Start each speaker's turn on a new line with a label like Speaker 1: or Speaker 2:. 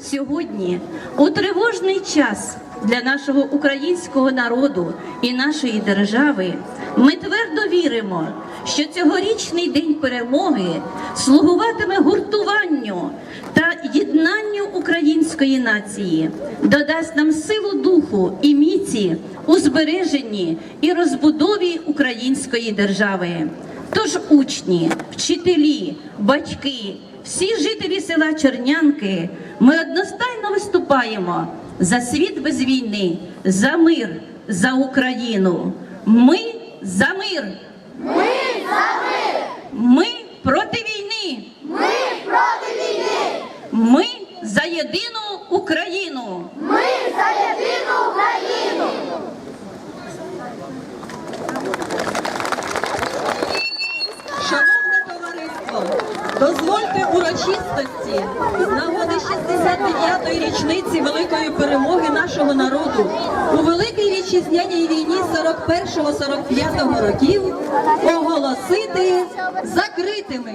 Speaker 1: Сьогодні, у тривожний час для нашого українського народу і нашої держави, ми твердо віримо, що цьогорічний день перемоги слугуватиме гуртуванню та єднанню української нації, додасть нам силу духу і міці у збереженні і розбудові української держави. Тож учні, вчителі, батьки, всі жителі села Чернянки, ми одностайно виступаємо за світ без війни, за мир, за Україну. Ми за мир.
Speaker 2: Ми за мир!
Speaker 1: Ми проти війни.
Speaker 2: Ми проти війни!
Speaker 1: Ми за єдину Україну.
Speaker 2: Ми за єдину Україну!
Speaker 3: Шановне товариство, дозвольте урочистості з нагоди 69-ї річниці великої перемоги нашого народу у великій вітчизняній війні 41-45 років оголосити закритими.